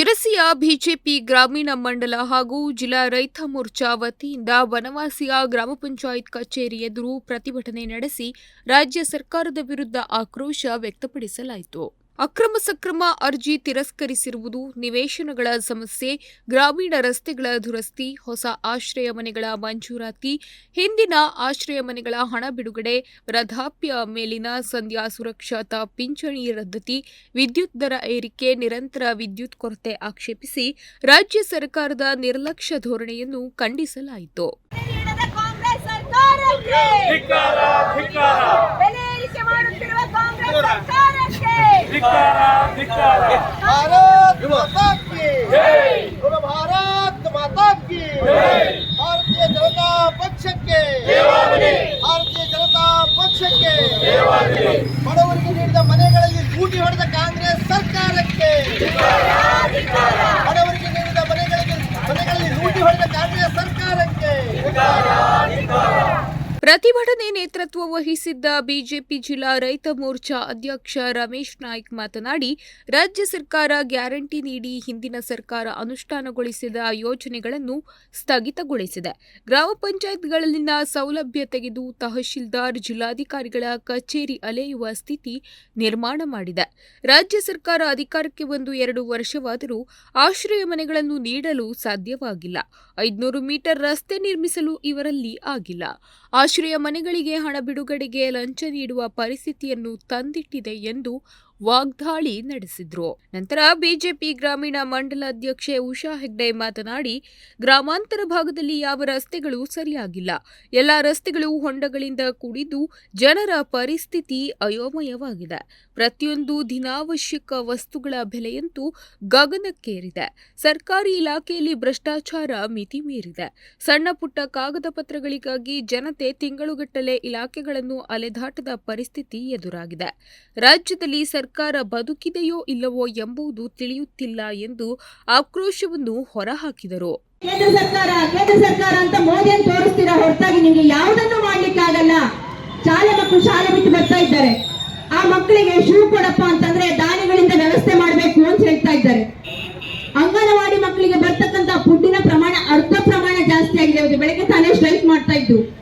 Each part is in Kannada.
ಶಿರಸಿಯ ಬಿಜೆಪಿ ಗ್ರಾಮೀಣ ಮಂಡಲ ಹಾಗೂ ಜಿಲ್ಲಾ ರೈತ ಮೋರ್ಚಾ ವತಿಯಿಂದ ವನವಾಸಿಯ ಗ್ರಾಮ ಪಂಚಾಯತ್ ಕಚೇರಿ ಎದುರು ಪ್ರತಿಭಟನೆ ನಡೆಸಿ ರಾಜ್ಯ ಸರ್ಕಾರದ ವಿರುದ್ಧ ಆಕ್ರೋಶ ವ್ಯಕ್ತಪಡಿಸಲಾಯಿತು. ಅಕ್ರಮ ಸಕ್ರಮ ಅರ್ಜಿ ತಿರಸ್ಕರಿಸಿರುವುದು ನಿವೇಶನಗಳ ಸಮಸ್ಯೆ ಗ್ರಾಮೀಣ ರಸ್ತೆಗಳ ದುರಸ್ತಿ ಹೊಸ ಆಶ್ರಯ ಮನೆಗಳ ಮಂಜೂರಾತಿ ಹಿಂದಿನ ಆಶ್ರಯ ಮನೆಗಳ ಹಣ ಬಿಡುಗಡೆ ವೃದ್ಧಾಪ್ಯ ಮೇಲಿನ ಸಂಧ್ಯಾ ಸುರಕ್ಷತಾ ಪಿಂಚಣಿ ರದ್ದತಿ ವಿದ್ಯುತ್ ದರ ಏರಿಕೆ ನಿರಂತರ ವಿದ್ಯುತ್ ಕೊರತೆ ಆಕ್ಷೇಪಿಸಿ ರಾಜ್ಯ ಸರ್ಕಾರದ ನಿರ್ಲಕ್ಷ್ಯ ಧೋರಣೆಯನ್ನು ಖಂಡಿಸಲಾಯಿತು. ಮಾಡುತ್ತಿರುವ ಕಾಂಗ್ರೆಸ್ ಸರ್ಕಾರಕ್ಕೆ ಧಿಕ್ಕಾರ ಧಿಕ್ಕಾರ ಭಾರತ್ ಭಾರತ್ ಪ್ರತಿಭಟನೆ ನೇತೃತ್ವ ವಹಿಸಿದ್ದ ಬಿಜೆಪಿ ಜಿಲ್ಲಾ ರೈತ ಮೋರ್ಚಾ ಅಧ್ಯಕ್ಷ ರಮೇಶ್ ನಾಯ್ಕ್ ಮಾತನಾಡಿ, ರಾಜ್ಯ ಸರ್ಕಾರ ಗ್ಯಾರಂಟಿ ನೀಡಿ ಹಿಂದಿನ ಸರ್ಕಾರ ಅನುಷ್ಠಾನಗೊಳಿಸಿದ ಯೋಜನೆಗಳನ್ನು ಸ್ಥಗಿತಗೊಳಿಸಿದೆ. ಗ್ರಾಮ ಪಂಚಾಯತ್ಗಳಲ್ಲಿನ ಸೌಲಭ್ಯ ತೆಗೆದು ತಹಶೀಲ್ದಾರ್, ಜಿಲ್ಲಾಧಿಕಾರಿಗಳ ಕಚೇರಿ ಅಲೆಯುವ ಸ್ಥಿತಿ ನಿರ್ಮಾಣ ಮಾಡಿದೆ. ರಾಜ್ಯ ಸರ್ಕಾರ ಅಧಿಕಾರಕ್ಕೆ ಒಂದು ಎರಡು ವರ್ಷವಾದರೂ ಆಶ್ರಯ ಮನೆಗಳನ್ನು ನೀಡಲು ಸಾಧ್ಯವಾಗಿಲ್ಲ. ಐದುನೂರು ಮೀಟರ್ ರಸ್ತೆ ನಿರ್ಮಿಸಲು ಇವರಲ್ಲಿ ಆಗಿಲ್ಲ. ಆಶ್ರಯ ಮನೆಗಳಿಗೆ ಹಣ ಬಿಡುಗಡೆಗೆ ಲಂಚ ನೀಡುವ ಪರಿಸ್ಥಿತಿಯನ್ನು ತಂದಿಟ್ಟಿದೆ ಎಂದು ವಾಗ್ದಾಳಿ ನಡೆಸಿದ್ರು. ನಂತರ ಬಿಜೆಪಿ ಗ್ರಾಮೀಣ ಮಂಡಲ ಅಧ್ಯಕ್ಷೆ ಉಷಾ ಹೆಗ್ಡೆ ಮಾತನಾಡಿ, ಗ್ರಾಮಾಂತರ ಭಾಗದಲ್ಲಿ ಯಾವ ರಸ್ತೆಗಳು ಸರಿಯಾಗಿಲ್ಲ. ಎಲ್ಲ ರಸ್ತೆಗಳು ಹೊಂಡಗಳಿಂದ ಕೂಡಿದ್ದು ಜನರ ಪರಿಸ್ಥಿತಿ ಅಯೋಮಯವಾಗಿದೆ. ಪ್ರತಿಯೊಂದು ದಿನಾವಶ್ಯಕ ವಸ್ತುಗಳ ಬೆಲೆಯಂತೂ ಗಗನಕ್ಕೇರಿದೆ. ಸರ್ಕಾರಿ ಇಲಾಖೆಯಲ್ಲಿ ಭ್ರಷ್ಟಾಚಾರ ಮಿತಿ ಮೀರಿದೆ. ಸಣ್ಣ ಪುಟ್ಟ ಕಾಗದ ಪತ್ರಗಳಿಗಾಗಿ ಜನತೆ ತಿಂಗಳುಗಟ್ಟಲೆ ಇಲಾಖೆಗಳನ್ನು ಅಲೆದಾಟದ ಪರಿಸ್ಥಿತಿ ಎದುರಾಗಿದೆ. ರಾಜ್ಯದಲ್ಲಿ ಸರ್ಕಾರ ಬದುಕಿದೆಯೋ ಇಲ್ಲವೋ ಎಂಬುದು ತಿಳಿಯುತ್ತಿಲ್ಲ ಎಂದು ಆಕ್ರೋಶವನ್ನು ಹೊರಹಾಕಿದರು. ಕೇಂದ್ರ ಸರ್ಕಾರ ಕೇಂದ್ರ ಸರ್ಕಾರ ಅಂತ ಮೋದಿಯನ್ನು ತೋರಿಸ್ತೀರಾ? ಹೊರತಾಗಿ ನಿಮಗೆ ಯಾವುದನ್ನು ಮಾಡ್ಲಿಕ್ಕಾಗಲ್ಲ ಶಾಲೆ ಮಕ್ಕಳು ಶಾಲೆ ಬಿಟ್ಟು ಬರ್ತಾ ಇದ್ದಾರೆ. ಆ ಮಕ್ಕಳಿಗೆ ಶೂ ಕೊಡಪ್ಪ ಅಂತಂದ್ರೆ ದಾನಿಗಳಿಂದ ವ್ಯವಸ್ಥೆ ಮಾಡಬೇಕು ಅಂತ ಹೇಳ್ತಾ ಇದ್ದಾರೆ. ಅಂಗನವಾಡಿ ಮಕ್ಕಳಿಗೆ ಬರ್ತಕ್ಕಂತ ಫುಡ್ಡಿನ ಪ್ರಮಾಣ, ಅರ್ಧ ಪ್ರಮಾಣ ಜಾಸ್ತಿ ಆಗಿದೆ. ಅವರು ಬೆಳಗ್ಗೆ ತಾನೇ ಸ್ಟ್ರೈಕ್ ಮಾಡ್ತಾ ಇದ್ದು.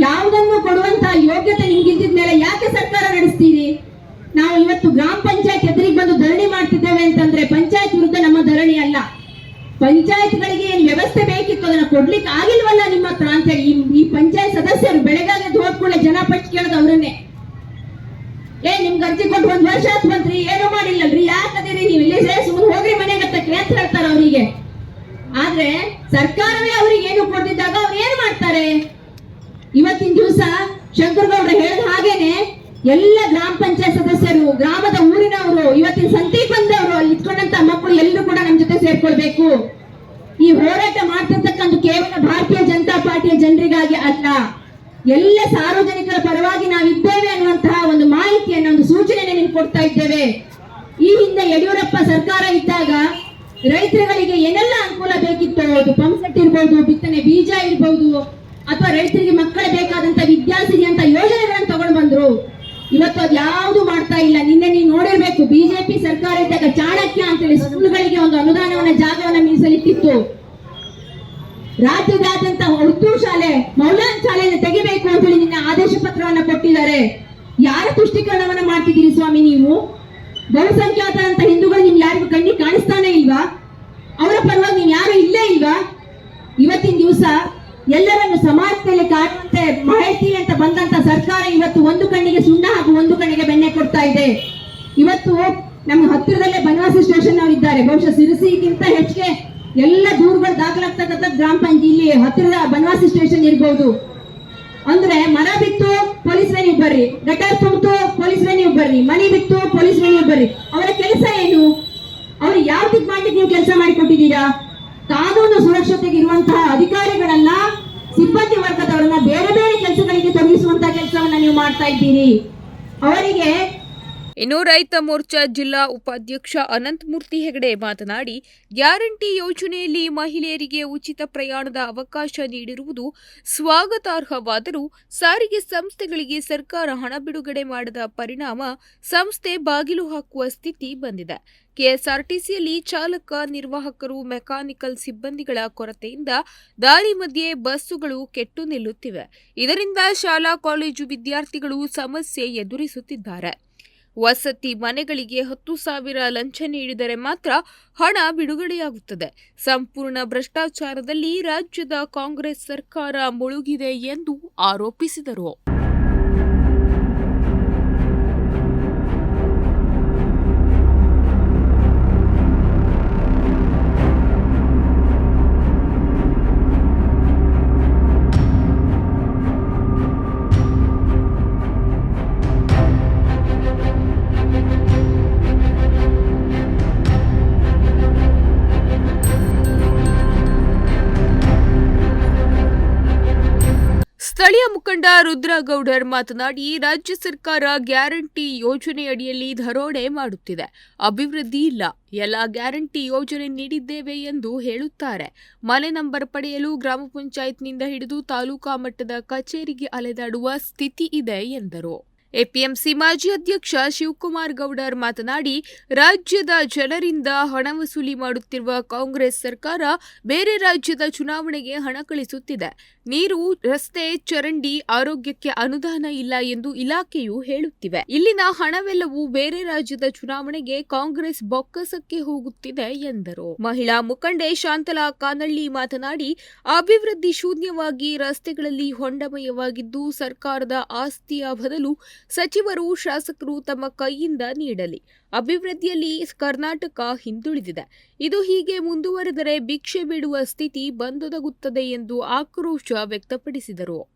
ಯಾವುದನ್ನು ಕೊಡುವಂತ ಯೋಗ್ಯತೆ ನಿಮ್ಗೆ ಇದ್ದಿದ್ಮೇಲೆ ಯಾಕೆ ಸರ್ಕಾರ ನಡೆಸ್ತೀರಿ? ನಾವು ಇವತ್ತು ಗ್ರಾಮ ಪಂಚಾಯತ್ ಎದುರಿಗೆ ಬಂದು ಧರಣಿ ಮಾಡ್ತಿದ್ದೇವೆ ಅಂತಂದ್ರೆ ಪಂಚಾಯತ್ ವಿರುದ್ಧ ನಮ್ಮ ಧರಣಿ ಅಲ್ಲ. ಪಂಚಾಯತ್ಗಳಿಗೆ ಏನ್ ವ್ಯವಸ್ಥೆ ಬೇಕಿತ್ತು ಅದನ್ನ ಕೊಡ್ಲಿಕ್ಕೆ ಆಗಿಲ್ವಲ್ಲ ನಿಮ್ಮ ಹತ್ರ ಅಂತ ಹೇಳಿ ಈ- ಪಂಚಾಯತ್ ಸದಸ್ಯರು ಬೆಳಗಾಗೆ ಹೋದ್ಕೊಳ್ಳೆ ಜನ ಪಟ್ಟು ಕೇಳೋದು ಅವರನ್ನೇ. ಏ, ನಿಮ್ಗೆ ಅರ್ಜಿ ಕೊಟ್ಟು ಒಂದ್ ವರ್ಷ ಆತ್ ಬಂತ್ರಿ, ಏನು ಮಾಡಿಲ್ಲಲ್ರಿ, ಯಾಕದಿರಿ ನೀವು ಇಲ್ಲಿ ಸುಮ್ಮನೆ ಹೋಗ್ರಿ ಮನೆಗೆ ಅಂತ ಅಂತ ಹೇಳ್ತಾರೆ ಅವರಿಗೆ. ಆದ್ರೆ ಸರ್ಕಾರವೇ ಅವ್ರಿಗೆ ಏನು ಕೊಡ್ತಿದ್ದಾಗ ಅವ್ರು ಏನ್ ಮಾಡ್ತಾರೆ? ಇವತ್ತಿನ ದಿವಸ ಶಂಕರಗೌಡ್ರ ಹೇಳಿದ ಹಾಗೇನೆ ಎಲ್ಲ ಗ್ರಾಮ ಪಂಚಾಯತ್ ಸದಸ್ಯರು, ಗ್ರಾಮದ ಊರಿನವರು, ಇವತ್ತಿನ ಸಂತಿಗೆ ಬಂದವರು, ಅಲ್ಲಿ ಇಟ್ಕೊಂಡಂತ ಮಕ್ಕಳು ಎಲ್ಲರೂ ಕೂಡ ನಮ್ಮ ಜೊತೆ ಸೇರ್ಕೊಳ್ಬೇಕು. ಈ ಹೋರಾಟ ಮಾಡ್ತಿರ್ತಕ್ಕಂಥ ಕೇವಲ ಭಾರತೀಯ ಜನತಾ ಪಾರ್ಟಿಯ ಜನರಿಗಾಗಿ ಅಲ್ಲ, ಎಲ್ಲ ಸಾರ್ವಜನಿಕರ ಪರವಾಗಿ ನಾವಿದ್ದೇವೆ ಅನ್ನುವಂತಹ ಒಂದು ಮಾಹಿತಿಯನ್ನು, ಒಂದು ಸೂಚನೆಯನ್ನು ನಿಮ್ಗೆ ಕೊಡ್ತಾ ಇದ್ದೇವೆ. ಈ ಹಿಂದೆ ಯಡಿಯೂರಪ್ಪ ಸರ್ಕಾರ ಇದ್ದಾಗ ರೈತರುಗಳಿಗೆ ಏನೆಲ್ಲ ಅನುಕೂಲ ಬೇಕಿತ್ತು, ಅದು ಪಂಪ್ ಸೆಟ್ ಇರ್ಬೋದು, ಬಿತ್ತನೆ ಬೀಜ ಇರ್ಬೋದು, ಅಥವಾ ರೈತರಿಗೆ ಮಕ್ಕಳ ಬೇಕಾದಂತ ವಿದ್ಯಾಸಿರಿ ಅಂತ ಯೋಜನೆಗಳನ್ನು ತಗೊಂಡು ಬಂದ್ರು. ಇವತ್ತು ಅದು ಯಾವುದು ಮಾಡ್ತಾ ಇಲ್ಲ. ನಿನ್ನೆ ನೀವು ನೋಡಿರ್ಬೇಕು, ಬಿಜೆಪಿ ಸರ್ಕಾರ ಇದ್ದಾಗ ಚಾಣಕ್ಯ ಅಂತೇಳಿ ಸ್ಕೂಲ್ಗಳಿಗೆ ಒಂದು ಅನುದಾನವನ್ನ ಜಾಗವನ್ನ ಮೀಸಲಿಟ್ಟಿತ್ತು. ರಾಜ್ಯದಾದ್ಯಂತ ಉರ್ದು ಶಾಲೆ ಮೌಲಾನ್ ಶಾಲೆಯನ್ನು ತೆಗಿಬೇಕು ಅಂತ ಹೇಳಿ ನಿನ್ನೆ ಆದೇಶ ಪತ್ರವನ್ನ ಕೊಟ್ಟಿದ್ದಾರೆ. ಯಾರ ತುಷ್ಟೀಕರಣವನ್ನ ಮಾಡ್ತಿದ್ದೀರಿ ಸ್ವಾಮಿ ನೀವು? ಬಹುಸಂಖ್ಯಾತ ಅಂತ ಹಿಂದೂಗಳು ನಿಮ್ಗೆ ಯಾರಿಗೂ ಕಣ್ಣಿಗೆ ಕಾಣಿಸ್ತಾನೆ ಇಲ್ವಾ? ಅವರ ಪರವಾಗಿ ನೀವು ಯಾರು ಇಲ್ಲೇ ಇಲ್ವಾ? ಇವತ್ತಿನ ದಿವಸ ಎಲ್ಲರನ್ನು ಸಮಾಜದಲ್ಲಿ ಕಾಣುವಂತೆ ಮಾಡ್ತೀವಿ ಅಂತ ಬಂದಂತ ಸರ್ಕಾರ ಇವತ್ತು ಒಂದು ಕಣ್ಣಿಗೆ ಸುಣ್ಣ ಹಾಗೂ ಒಂದು ಕಣ್ಣಿಗೆ ಬೆಣ್ಣೆ ಕೊಡ್ತಾ ಇದೆ. ಇವತ್ತು ನಮ್ಮ ಹತ್ತಿರದಲ್ಲೇ ಬನವಾಸಿ ಸ್ಟೇಷನ್ ಅವರು ಇದ್ದಾರೆ. ಬಹುಶಃ ಸಿರಿಸಿಗಿಂತ ಹೆಚ್ಚಿಗೆ ಎಲ್ಲ ದೂರುಗಳು ದಾಖಲಾಗ್ತಕ್ಕಂಥ ಗ್ರಾಮ ಪಂಚಾಯತ್ ಇಲ್ಲಿ ಹತ್ತಿರದ ಬನವಾಸಿ ಸ್ಟೇಷನ್ ಇರ್ಬೋದು. ಅಂದ್ರೆ ಮರ ಬಿತ್ತು ಪೊಲೀಸ್ ನೀವು ಬರ್ರಿ. ಗಟಾರ್ ತುಂಬಿತು ಪೊಲೀಸ್ ನೀವು ಬರ್ರಿ. ಮನೆ ಬಿತ್ತು ಪೊಲೀಸ್ ನೀವು ಬರ್ರಿ. ಅವರ ಕೆಲಸ ಏನು? ಅವ್ರು ಯಾವ್ದಕ್ ಮಾಡ್ಲಿಕ್ಕೆ ನೀವು ಕೆಲಸ ಮಾಡಿಕೊಟ್ಟಿದ್ದೀರಾ? ಕಾನೂನು ಸುರಕ್ಷತೆಗೆ ಇರುವಂತಹ ಅಧಿಕಾರಿಗಳನ್ನ ವರ್ಗದವರನ್ನ ಬೇರೆ ಬೇರೆ ಕೆಲಸಗಳಿಗೆ ತೊಡಗಿಸುವಂತ ಕೆಲಸವನ್ನ ನೀವು ಮಾಡ್ತಾ ಇದ್ದೀರಿ. ಅವರಿಗೆ ಇನ್ನು ರೈತ ಮೋರ್ಚಾ ಜಿಲ್ಲಾ ಉಪಾಧ್ಯಕ್ಷ ಅನಂತಮೂರ್ತಿ ಹೆಗಡೆ ಮಾತನಾಡಿ, ಗ್ಯಾರಂಟಿ ಯೋಜನೆಯಲ್ಲಿ ಮಹಿಳೆಯರಿಗೆ ಉಚಿತ ಪ್ರಯಾಣದ ಅವಕಾಶ ನೀಡಿರುವುದು ಸ್ವಾಗತಾರ್ಹವಾದರೂ ಸಾರಿಗೆ ಸಂಸ್ಥೆಗಳಿಗೆ ಸರ್ಕಾರ ಹಣ ಬಿಡುಗಡೆ ಮಾಡದ ಪರಿಣಾಮ ಸಂಸ್ಥೆ ಬಾಗಿಲು ಹಾಕುವ ಸ್ಥಿತಿ ಬಂದಿದೆ. ಕೆಎಸ್ಆರ್ಟಿಸಿಯಲ್ಲಿ ಚಾಲಕ, ನಿರ್ವಾಹಕರು, ಮೆಕ್ಯಾನಿಕಲ್ ಸಿಬ್ಬಂದಿಗಳ ಕೊರತೆಯಿಂದ ದಾರಿ ಮಧ್ಯೆ ಬಸ್ಸುಗಳು ಕೆಟ್ಟು ನಿಲ್ಲುತ್ತಿವೆ. ಇದರಿಂದ ಶಾಲಾ, ಕಾಲೇಜು ವಿದ್ಯಾರ್ಥಿಗಳು ಸಮಸ್ಯೆ ಎದುರಿಸುತ್ತಿದ್ದಾರೆ. ವಸತಿ ಮನೆಗಳಿಗೆ ಹತ್ತು ಸಾವಿರ ಲಂಚ ನೀಡಿದರೆ ಮಾತ್ರ ಹಣ ಬಿಡುಗಡೆಯಾಗುತ್ತದೆ. ಸಂಪೂರ್ಣ ಭ್ರಷ್ಟಾಚಾರದಲ್ಲಿ ರಾಜ್ಯದ ಕಾಂಗ್ರೆಸ್ ಸರ್ಕಾರ ಮುಳುಗಿದೆ ಎಂದು ಆರೋಪಿಸಿದರು. ಸ್ಥಳೀಯ ಮುಖಂಡ ರುದ್ರಗೌಡರ್ ಮಾತನಾಡಿ, ರಾಜ್ಯ ಸರ್ಕಾರ ಗ್ಯಾರಂಟಿ ಯೋಜನೆಯಡಿಯಲ್ಲಿ ದರೋಡೆ ಮಾಡುತ್ತಿದೆ. ಅಭಿವೃದ್ಧಿ ಇಲ್ಲ. ಎಲ್ಲ ಗ್ಯಾರಂಟಿ ಯೋಜನೆ ನೀಡಿದ್ದೇವೆ ಎಂದು ಹೇಳುತ್ತಾರೆ. ಮನೆ ನಂಬರ್ ಪಡೆಯಲು ಗ್ರಾಮ ಪಂಚಾಯತ್ನಿಂದ ಹಿಡಿದು ತಾಲೂಕಾ ಮಟ್ಟದ ಕಚೇರಿಗೆ ಅಲೆದಾಡುವ ಸ್ಥಿತಿ ಇದೆ ಎಂದರು. ಎಪಿಎಂಸಿ ಮಾಜಿ ಅಧ್ಯಕ್ಷ ಶಿವಕುಮಾರ್ ಗೌಡರ್ ಮಾತನಾಡಿ, ರಾಜ್ಯದ ಜನರಿಂದ ಹಣ ವಸೂಲಿ ಮಾಡುತ್ತಿರುವ ಕಾಂಗ್ರೆಸ್ ಸರ್ಕಾರ ಬೇರೆ ರಾಜ್ಯದ ಚುನಾವಣೆಗೆ ಹಣ ಕಳಿಸುತ್ತಿದೆ. ನೀರು, ರಸ್ತೆ, ಚರಂಡಿ ಆರೋಗ್ಯಕ್ಕೆ ಅನುದಾನ ಇಲ್ಲ ಎಂದು ಇಲಾಖೆಯು ಹೇಳುತ್ತಿವೆ. ಇಲ್ಲಿನ ಹಣವೆಲ್ಲವೂ ಬೇರೆ ರಾಜ್ಯದ ಚುನಾವಣೆಗೆ ಕಾಂಗ್ರೆಸ್ ಬೊಕ್ಕಸಕ್ಕೆ ಹೋಗುತ್ತಿದೆ ಎಂದರು. ಮಹಿಳಾ ಮುಖಂಡೆ ಶಾಂತಲಾ ಕಾನಳ್ಳಿ ಮಾತನಾಡಿ, ಅಭಿವೃದ್ಧಿ ಶೂನ್ಯವಾಗಿ ರಸ್ತೆಗಳಲ್ಲಿ ಹೊಂಡಮಯವಾಗಿದ್ದು ಸರ್ಕಾರದ ಆಸ್ತಿಯ ಬದಲು ಸಚಿವರು ಶಾಸಕರು ತಮ್ಮ ಕೈಯಿಂದ ನೀಡಲಿ. ಅಭಿವೃದ್ಧಿಯಲ್ಲಿ ಕರ್ನಾಟಕ ಹಿಂದುಳಿದಿದೆ. ಇದು ಹೀಗೆ ಮುಂದುವರೆದರೆ ಭಿಕ್ಷೆ ಬಿಡುವ ಸ್ಥಿತಿ ಬಂದೊದಗುತ್ತದೆ ಎಂದು ಆಕ್ರೋಶ ವ್ಯಕ್ತಪಡಿಸಿದರು.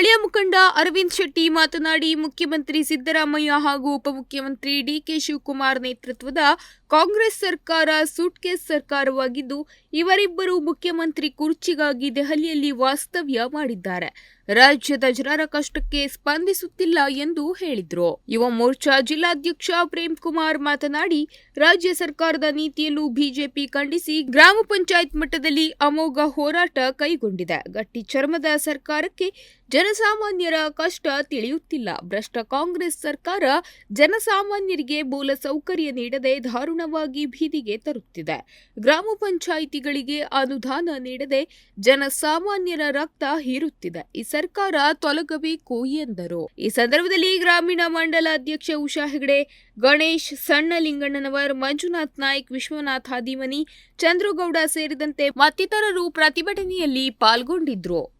ಸ್ಥಳೀಯ ಮುಖಂಡ ಅರವಿಂದ್ ಶೆಟ್ಟಿ ಮಾತನಾಡಿ, ಮುಖ್ಯಮಂತ್ರಿ ಸಿದ್ದರಾಮಯ್ಯ ಹಾಗೂ ಉಪಮುಖ್ಯಮಂತ್ರಿ ಡಿಕೆ ಶಿವಕುಮಾರ್ ನೇತೃತ್ವದ ಕಾಂಗ್ರೆಸ್ ಸರ್ಕಾರ ಸೂಟ್ಕೇಸ್ ಸರ್ಕಾರವಾಗಿದ್ದು, ಇವರಿಬ್ಬರು ಮುಖ್ಯಮಂತ್ರಿ ಕುರ್ಚಿಗಾಗಿ ದೆಹಲಿಯಲ್ಲಿ ವಾಸ್ತವ್ಯ ಮಾಡಿದ್ದಾರೆ. ರಾಜ್ಯದ ಜನರ ಕಷ್ಟಕ್ಕೆ ಸ್ಪಂದಿಸುತ್ತಿಲ್ಲ ಎಂದು ಹೇಳಿದರು. ಯುವ ಮೋರ್ಚಾ ಜಿಲ್ಲಾಧ್ಯಕ್ಷ ಪ್ರೇಮ್ ಕುಮಾರ್ ಮಾತನಾಡಿ, ರಾಜ್ಯ ಸರ್ಕಾರದ ನೀತಿಯಲ್ಲೂ ಬಿಜೆಪಿ ಖಂಡಿಸಿ ಗ್ರಾಮ ಪಂಚಾಯತ್ ಮಟ್ಟದಲ್ಲಿ ಅಮೋಘ ಹೋರಾಟ ಕೈಗೊಂಡಿದೆ. ಗಟ್ಟಿ ಚರ್ಮದ ಸರ್ಕಾರಕ್ಕೆ ಜನಸಾಮಾನ್ಯರ ಕಷ್ಟ ತಿಳಿಯುತ್ತಿಲ್ಲ. ಭ್ರಷ್ಟ ಕಾಂಗ್ರೆಸ್ ಸರ್ಕಾರ ಜನಸಾಮಾನ್ಯರಿಗೆ ಮೂಲ ಸೌಕರ್ಯ ನೀಡದೆ ದಾರುಣವಾಗಿ ಬೀದಿಗೆ ತರುತ್ತಿದೆ. ಗ್ರಾಮ ಪಂಚಾಯಿತಿಗಳಿಗೆ ಅನುದಾನ ನೀಡದೆ ಜನಸಾಮಾನ್ಯರ ರಕ್ತ ಹೀರುತ್ತಿದೆ. ಈ ಸರ್ಕಾರ ತೊಲಗಬೇಕು ಎಂದರು. ಈ ಸಂದರ್ಭದಲ್ಲಿ ಗ್ರಾಮೀಣ ಮಂಡಲ ಅಧ್ಯಕ್ಷ ಉಷಾ ಹೆಗಡೆ, ಗಣೇಶ್ ಸಣ್ಣಲಿಂಗಣ್ಣನವರ್, ಮಂಜುನಾಥ್ ನಾಯ್ಕ್, ವಿಶ್ವನಾಥ್ ಹಾದಿಮನಿ ಚಂದ್ರಗೌಡ ಸೇರಿದಂತೆ ಮತ್ತಿತರರು ಪ್ರತಿಭಟನೆಯಲ್ಲಿ ಪಾಲ್ಗೊಂಡಿದ್ರು.